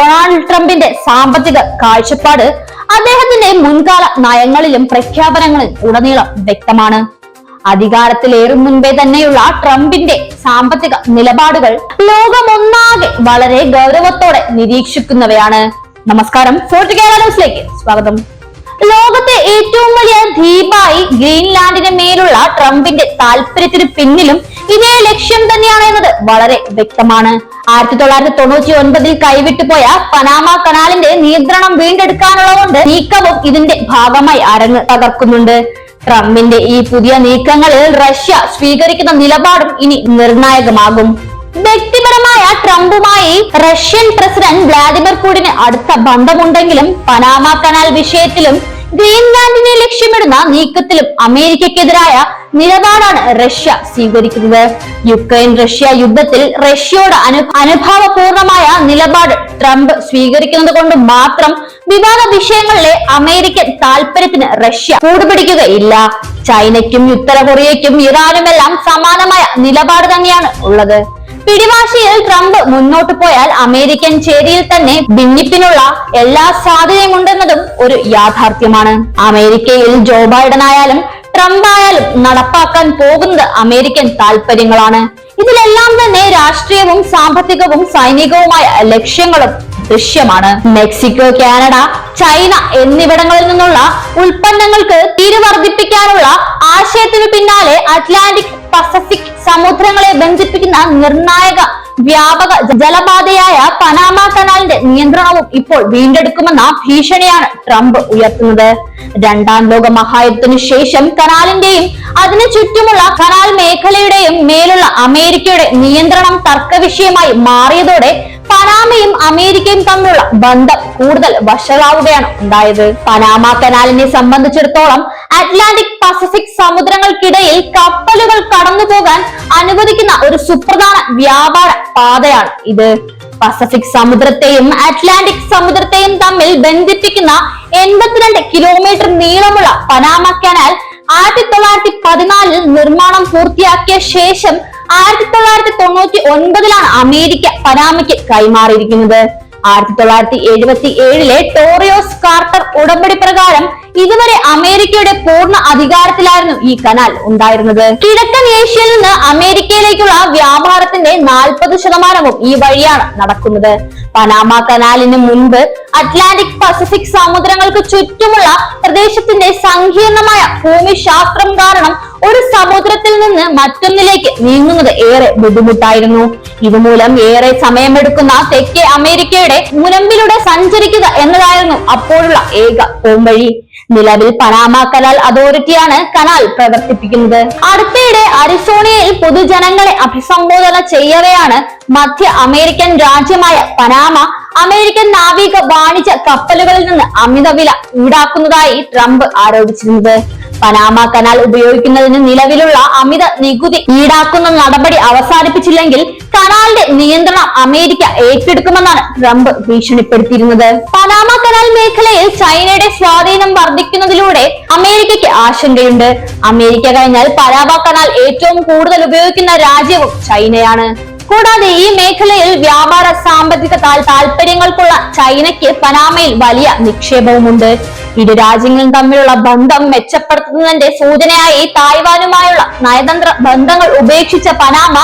Donald ട്രംപിന്റെ സാമ്പത്തിക കാഴ്ചപ്പാട് അദ്ദേഹത്തിന്റെ മുൻകാല നയങ്ങളിലും പ്രഖ്യാപനങ്ങളിലും ഉടനീളം വ്യക്തമാണ്. അധികാരത്തിലേറും മുൻപേ തന്നെയുള്ള ട്രംപിന്റെ സാമ്പത്തിക നിലപാടുകൾ ലോകമൊന്നാകെ വളരെ ഗൗരവത്തോടെ നിരീക്ഷിക്കുന്നവയാണ്. നമസ്കാരം. ഫോർട്ട് കേരള ന്യൂസിലേക്ക് സ്വാഗതം. ലോകത്തെ ഏറ്റവും വലിയ ദ്വീപായി ഗ്രീൻലാൻഡിന് മേലുള്ള ട്രംപിന്റെ താല്പര്യത്തിന് പിന്നിലും ഇതേ ലക്ഷ്യം തന്നെയാണ് എന്നത് വളരെ വ്യക്തമാണ്. ആയിരത്തി തൊള്ളായിരത്തി തൊണ്ണൂറ്റി ഒൻപതിൽ കൈവിട്ടുപോയ പനാമ കനാലിന്റെ നിയന്ത്രണം വീണ്ടെടുക്കാനുള്ളതുകൊണ്ട് നീക്കവും ഇതിന്റെ ഭാഗമായി അരങ്ങ് തകർക്കുന്നുണ്ട്. ട്രംപിന്റെ ഈ പുതിയ നീക്കങ്ങളിൽ റഷ്യ സ്വീകരിക്കുന്ന നിലപാടും ഇനി നിർണായകമാകും. വ്യക്തിപരമായ ട്രംപുമായി റഷ്യൻ പ്രസിഡന്റ് വ്ളാഡിമിർ പുടിന് അടുത്ത ബന്ധമുണ്ടെങ്കിലും പനാമ കനാൽ വിഷയത്തിലും ഗ്രീൻലാൻഡിനെ ലക്ഷ്യമിടുന്ന നീക്കത്തിലും അമേരിക്കക്കെതിരായ നിലപാടാണ് റഷ്യ സ്വീകരിക്കുന്നത്. യുക്രൈൻ റഷ്യ യുദ്ധത്തിൽ റഷ്യയോട് അനു അനുഭാവപൂർണമായ നിലപാട് ട്രംപ് സ്വീകരിക്കുന്നത് കൊണ്ട് മാത്രം വിവാദ വിഷയങ്ങളിലെ അമേരിക്കൻ താല്പര്യത്തിന് റഷ്യ കൂടുപിടിക്കുകയില്ല. ചൈനയ്ക്കും ഉത്തര കൊറിയയ്ക്കും ഇറാനുമെല്ലാം സമാനമായ നിലപാട് തന്നെയാണ് ഉള്ളത്. പിടിവാശിയിൽ ട്രംപ് മുന്നോട്ട് പോയാൽ അമേരിക്കൻ ചേരിയിൽ തന്നെ ഭിന്നിപ്പിനുള്ള എല്ലാ സാധ്യതയും ഉണ്ടെന്നതും ഒരു യാഥാർത്ഥ്യമാണ്. അമേരിക്കയിൽ ജോ ബൈഡൻ ആയാലും ട്രംപ് ആയാലും നടപ്പാക്കാൻ പോകുന്നത് അമേരിക്കൻ താല്പര്യങ്ങളാണ് ഇതിലെല്ലാം തന്നെ രാഷ്ട്രീയവും സാമ്പത്തികവും സൈനികവുമായ ലക്ഷ്യങ്ങളും ദൃശ്യമാണ്. മെക്സിക്കോ കാനഡ ചൈന എന്നിവിടങ്ങളിൽ നിന്നുള്ള ഉൽപ്പന്നങ്ങൾക്ക് തിരുവർദ്ധിപ്പിക്കാനുള്ള ആശയത്തിനു പിന്നാലെ അറ്റ്ലാന്റിക് പസഫിക് സമുദ്രങ്ങളെ ബന്ധിപ്പിക്കുന്ന നിർണായക വ്യാപക ജലപാതയായ പനാമ കനാലിന്റെ നിയന്ത്രണവും ഇപ്പോൾ വീണ്ടെടുക്കുമെന്ന ഭീഷണിയാണ് ട്രംപ് ഉയർത്തുന്നത്. രണ്ടാം ലോക മഹായുദ്ധത്തിനു ശേഷം കനാലിന്റെയും അതിനു ചുറ്റുമുള്ള കനാൽ മേഖലയുടെയും മേലുള്ള അമേരിക്കയുടെ നിയന്ത്രണം തർക്കവിഷയമായി മാറിയതോടെ പനാമയും അമേരിക്കയും തമ്മിലുള്ള ബന്ധം കൂടുതൽ വഷളാവുകയാണ് ഉണ്ടായത്. പനാമ കനാലിനെ സംബന്ധിച്ചിടത്തോളം അറ്റ്ലാന്റിക് പസഫിക് സമുദ്രങ്ങൾക്കിടയിൽ കപ്പലുകൾ കടന്നുപോകാൻ അനുവദിക്കുന്ന ഒരു സുപ്രധാന വ്യാപാര പാതയാണ് ഇത്. പസഫിക് സമുദ്രത്തെയും അറ്റ്ലാന്റിക് സമുദ്രത്തെയും തമ്മിൽ ബന്ധിപ്പിക്കുന്ന എൺപത്തിരണ്ട് കിലോമീറ്റർ നീളമുള്ള പനാമ കനാൽ ആയിരത്തി തൊള്ളായിരത്തി പതിനാലിൽ നിർമ്മാണം പൂർത്തിയാക്കിയ ശേഷം ആയിരത്തി തൊള്ളായിരത്തി തൊണ്ണൂറ്റി ഒൻപതിലാണ് അമേരിക്ക പനാമയ്ക്ക് കൈമാറിയിരിക്കുന്നത്. ആയിരത്തി തൊള്ളായിരത്തി എഴുപത്തി ഏഴിലെ ടോറിയോസ് കാർട്ടർ ഉടമ്പടി പ്രകാരം ഇതുവരെ അമേരിക്കയുടെ പൂർണ അധികാരത്തിലായിരുന്നു ഈ കനാൽ ഉണ്ടായിരുന്നത്. കിഴക്കൻ ഏഷ്യയിൽ നിന്ന് അമേരിക്കയിലേക്കുള്ള വ്യാപാരത്തിന്റെ നാൽപ്പത് ശതമാനവും ഈ വഴിയാണ് നടക്കുന്നത്. പനാമ കനാലിന് മുൻപ് അറ്റ്ലാന്റിക് പസഫിക് സമുദ്രങ്ങൾക്ക് ചുറ്റുമുള്ള പ്രദേശത്തിന്റെ സങ്കീർണമായ ഭൂമിശാസ്ത്രം കാരണം ഒരു സമുദ്രത്തിൽ നിന്ന് മറ്റൊന്നിലേക്ക് നീങ്ങുന്നത് ഏറെ ബുദ്ധിമുട്ടായിരുന്നു. ഇതുമൂലം ഏറെ സമയമെടുക്കുന്ന തെക്കേ അമേരിക്കയുടെ മുനമ്പിലൂടെ സഞ്ചരിക്കുക എന്നതായിരുന്നു അപ്പോഴുള്ള ഏക പോംവഴി. നിലവിൽ പനാമ കനാൽ അതോറിറ്റിയാണ് കനാൽ പ്രവർത്തിപ്പിക്കുന്നത്. അടുത്തിടെ അരിസോണയിൽ പൊതുജനങ്ങളെ അഭിസംബോധന ചെയ്യവെയാണ് മധ്യ അമേരിക്കൻ രാജ്യമായ പനാമ അമേരിക്കൻ നാവിക വാണിജ്യ കപ്പലുകളിൽ നിന്ന് അമിത വില ഈടാക്കുന്നതായി ട്രംപ് ആരോപിച്ചിരുന്നത്. പനാമ കനാൽ ഉപയോഗിക്കുന്നതിന് നിലവിലുള്ള അമിത നികുതി ഈടാക്കുന്ന നടപടി അവസാനിപ്പിച്ചില്ലെങ്കിൽ കനാലിന്റെ നിയന്ത്രണം അമേരിക്ക ഏറ്റെടുക്കുമെന്നാണ് ട്രംപ് ഭീഷണിപ്പെടുത്തിയിരുന്നത്. പനാമ കനാൽ മേഖലയിൽ ചൈനയുടെ സ്വാധീനം വർദ്ധിക്കുന്നതിലൂടെ അമേരിക്കയ്ക്ക് ആശങ്കയുണ്ട്. അമേരിക്ക കഴിഞ്ഞാൽ പനാമ കനാൽ ഏറ്റവും കൂടുതൽ ഉപയോഗിക്കുന്ന രാജ്യവും ചൈനയാണ്. കൂടാതെ ഈ മേഖലയിൽ വ്യാപാര സാമ്പത്തിക താൽ- താല്പര്യങ്ങൾക്കുള്ള ചൈനയ്ക്ക് പനാമയിൽ വലിയ നിക്ഷേപവുമുണ്ട്. ഇരു രാജ്യങ്ങളും തമ്മിലുള്ള ബന്ധം മെച്ചപ്പെടുത്തുന്നതിന്റെ സൂചനയായി തായ്വാനുമായുള്ള നയതന്ത്ര ബന്ധങ്ങൾ ഉപേക്ഷിച്ച പനാമ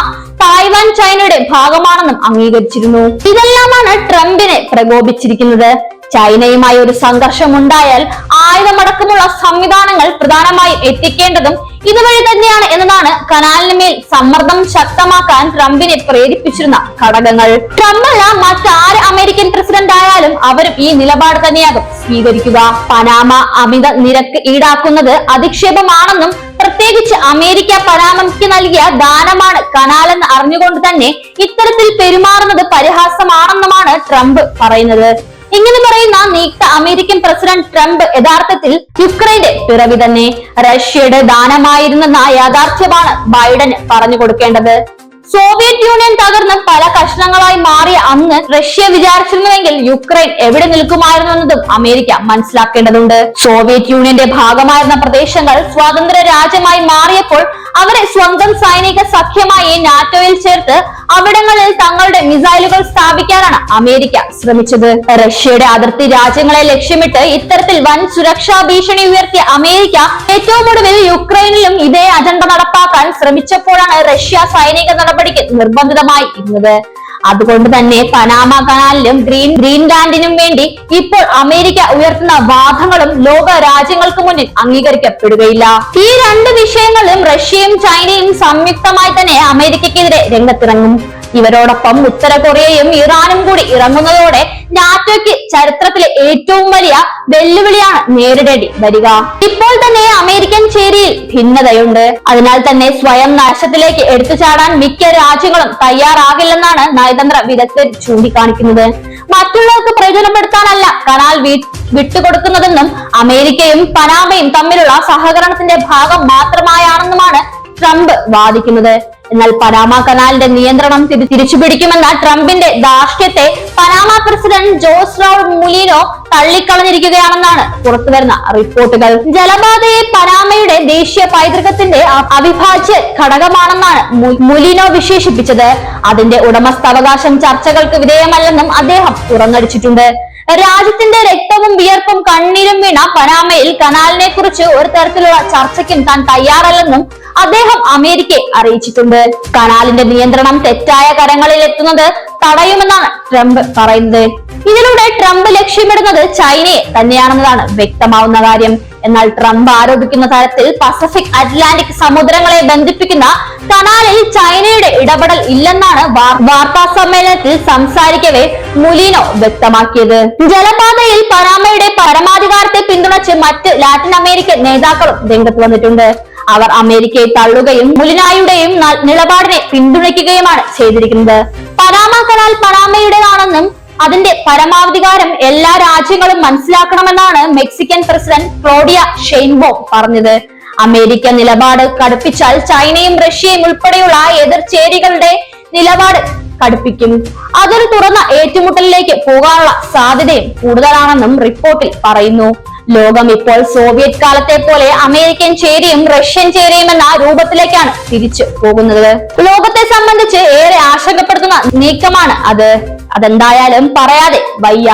തായ്വാൻ ചൈനയുടെ ഭാഗമാണെന്നും അംഗീകരിച്ചിരുന്നു. ഇതെല്ലാമാണ് ട്രംപിനെ പ്രകോപിച്ചിരിക്കുന്നത്. ചൈനയുമായി ഒരു സംഘർഷം ഉണ്ടായാൽ ആയുധമടക്കമുള്ള സംവിധാനങ്ങൾ പ്രധാനമായും എത്തിക്കേണ്ടതും ഇതുവഴി തന്നെയാണ് എന്നതാണ് കനാലിന് മേൽ സമ്മർദ്ദം ശക്തമാക്കാൻ ട്രംപിനെ പ്രേരിപ്പിച്ചിരുന്ന ഘടകങ്ങൾ. ട്രംപ് അല്ല മറ്റാര് അമേരിക്കൻ പ്രസിഡന്റ് ആയാലും അവരും ഈ നിലപാട് തന്നെയാകും സ്വീകരിക്കുക. പനാമ അമിത നിരക്ക് ഈടാക്കുന്നത് അധിക്ഷേപമാണെന്നും പ്രത്യേകിച്ച് അമേരിക്ക പനാമയ്ക്ക് നൽകിയ ദാനമാണ് കനാലെന്ന് അറിഞ്ഞുകൊണ്ട് തന്നെ ഇത്തരത്തിൽ പെരുമാറുന്നത് പരിഹാസമാണെന്നുമാണ് ട്രംപ് പറയുന്നത്. പറയുന്ന നീക്ക അമേരിക്കൻ പ്രസിഡന്റ് ട്രംപ് യഥാർത്ഥത്തിൽ യുക്രൈന്റെ പിറവി തന്നെ. റഷ്യയുടെ ദാനമായിരുന്നെന്ന യാഥാർത്ഥ്യമാണ് ബൈഡൻ പറഞ്ഞു കൊടുക്കേണ്ടത്. സോവിയറ്റ് യൂണിയൻ തകർന്ന് പല കഷ്ണങ്ങളായി മാറിയ അന്ന് റഷ്യ വിചാരിച്ചിരുന്നുവെങ്കിൽ യുക്രൈൻ എവിടെ നിൽക്കുമായിരുന്നു എന്നതും അമേരിക്ക മനസ്സിലാക്കേണ്ടതുണ്ട്. സോവിയറ്റ് യൂണിയന്റെ ഭാഗമായിരുന്ന പ്രദേശങ്ങൾ സ്വതന്ത്ര രാജ്യമായി മാറിയപ്പോൾ അവരെ സ്വന്തം സൈനിക സഖ്യമായി നാറ്റോയിൽ ചേർത്ത് അവിടങ്ങളിൽ തങ്ങളുടെ മിസൈലുകൾ സ്ഥാപിക്കാനാണ് അമേരിക്ക ശ്രമിച്ചത്. റഷ്യയുടെ അതിർത്തി രാജ്യങ്ങളെ ലക്ഷ്യമിട്ട് ഇത്തരത്തിൽ വൻ സുരക്ഷാ ഭീഷണി ഉയർത്തിയ അമേരിക്ക ഏറ്റവും ഒടുവിൽ യുക്രൈനിലും ഇതേ അജണ്ട നടപ്പാക്കാൻ ശ്രമിച്ചപ്പോഴാണ് റഷ്യ സൈനിക നടപടിക്ക് നിർബന്ധിതമായി ഇരുന്നത്. അതുകൊണ്ട് തന്നെ പനാമ കനാലിനും ഗ്രീൻ ഗ്രീൻലാൻഡിനും വേണ്ടി ഇപ്പോൾ അമേരിക്ക ഉയർത്തുന്ന വാദങ്ങളും ലോക രാജ്യങ്ങൾക്ക് മുന്നിൽ അംഗീകരിക്കപ്പെടുകയില്ല. ഈ രണ്ട് വിഷയങ്ങളും റഷ്യയും ചൈനയും സംയുക്തമായി തന്നെ അമേരിക്കക്കെതിരെ രംഗത്തിറങ്ങും. ഇവരോടൊപ്പം ഉത്തര കൊറിയയും ഇറാനും കൂടി ഇറങ്ങുന്നതോടെ നാറ്റോയ്ക്ക് ചരിത്രത്തിലെ ഏറ്റവും വലിയ വെല്ലുവിളിയാണ് നേരിടേണ്ടി വരിക. ഇപ്പോൾ തന്നെ അമേരിക്കൻ ചേരിയിൽ ഭിന്നതയുണ്ട്. അതിനാൽ തന്നെ സ്വയം നാശത്തിലേക്ക് എടുത്തു ചാടാൻ മിക്ക രാജ്യങ്ങളും തയ്യാറാകില്ലെന്നാണ് നയതന്ത്ര വിദഗ്ധർ ചൂണ്ടിക്കാണിക്കുന്നത്. മറ്റുള്ളവർക്ക് പ്രയോജനപ്പെടുത്താനല്ല കനാൽ വിട്ടുകൊടുക്കുന്നതെന്നും അമേരിക്കയും പനാമയും തമ്മിലുള്ള സഹകരണത്തിന്റെ ഭാഗം മാത്രമായാണെന്നുമാണ് ട്രംപ് വാദിക്കുന്നത്. എന്നാൽ പനാമ കനാലിന്റെ നിയന്ത്രണം തിരിച്ചു തിരിച്ചുപിടിക്കുമെന്ന ട്രംപിന്റെ ധാർഷ്ട്യത്തെ Panama president Jose Raul Mulino തള്ളിക്കളഞ്ഞിരിക്കുകയാണെന്നാണ് പുറത്തുവരുന്ന റിപ്പോർട്ടുകൾ. ജലപാതയെ പനാമയുടെ ദേശീയ പൈതൃകത്തിന്റെ അവിഭാജ്യ ഘടകമാണെന്നാണ് മുലീനോ വിശേഷിപ്പിച്ചത്. അതിന്റെ ഉടമസ്ഥാവകാശം ചർച്ചകൾക്ക് വിധേയമല്ലെന്നും അദ്ദേഹം തുറന്നടിച്ചിട്ടുണ്ട് രാജ്യത്തിന്റെ രക്തവും വിയർപ്പും കണ്ണീരും വീണ പനാമയിൽ കനാലിനെ കുറിച്ച് ഒരു തരത്തിലുള്ള ചർച്ചയ്ക്കും താൻ തയ്യാറല്ലെന്നും അദ്ദേഹം അമേരിക്കയെ അറിയിച്ചിട്ടുണ്ട്. കനാലിന്റെ നിയന്ത്രണം തെറ്റായ കരങ്ങളിൽ എത്തുന്നത് തടയുമെന്നാണ് ട്രംപ് പറയുന്നത്. ഇതിലൂടെ ട്രംപ് ലക്ഷ്യമിടുന്നത് ചൈനയെ തന്നെയാണെന്നതാണ് വ്യക്തമാവുന്ന കാര്യം. എന്നാൽ ട്രംപ് ആരോപിക്കുന്ന തരത്തിൽ പസഫിക് അറ്റ്ലാന്റിക് സമുദ്രങ്ങളെ ബന്ധിപ്പിക്കുന്ന കനാലിൽ ചൈനയുടെ ഇടപെടൽ ഇല്ലെന്നാണ് വാർ- വാർത്താ സമ്മേളനത്തിൽ സംസാരിക്കവെ മുലീനോ വ്യക്തമാക്കിയത്. ജലപാതയിൽ പനാമയുടെ പരമാധികാരത്തെ പിന്തുണച്ച് മറ്റ് ലാറ്റിൻ അമേരിക്കൻ നേതാക്കളും രംഗത്ത് വന്നിട്ടുണ്ട്. അവർ അമേരിക്കയെ തള്ളുകയും മുലിനായുടെയും നിലപാടിനെ പിന്തുണയ്ക്കുകയുമാണ് ചെയ്തിരിക്കുന്നത്. പനാമ കനാൽ പനാമയുടേതാണെന്നും അതിന്റെ പരമാവധികാരം എല്ലാ രാജ്യങ്ങളും മനസ്സിലാക്കണമെന്നാണ് മെക്സിക്കൻ പ്രസിഡന്റ് ക്ലോഡിയ ഷെയ്ൻബോ പറഞ്ഞത്. അമേരിക്ക നിലപാട് കടുപ്പിച്ചാൽ ചൈനയും റഷ്യയും ഉൾപ്പെടെയുള്ള എതിർചേരികളുടെ നിലപാട് കടുപ്പിക്കും. അതൊരു തുറന്ന ഏറ്റുമുട്ടലിലേക്ക് പോകാനുള്ള സാധ്യതയും കൂടുതലാണെന്നും റിപ്പോർട്ടിൽ പറയുന്നു. ലോകം ഇപ്പോൾ സോവിയറ്റ് കാലത്തെ പോലെ അമേരിക്കൻ ചേരിയും റഷ്യൻ ചേരിയും എന്ന രൂപത്തിലേക്കാണ് തിരിച്ചു പോകുന്നത്. ലോകത്തെ സംബന്ധിച്ച് ഏറെ ആശങ്കപ്പെടുത്തുന്ന നീക്കമാണ് അത്. അതെന്തായാലും പറയാതെ വയ്യ.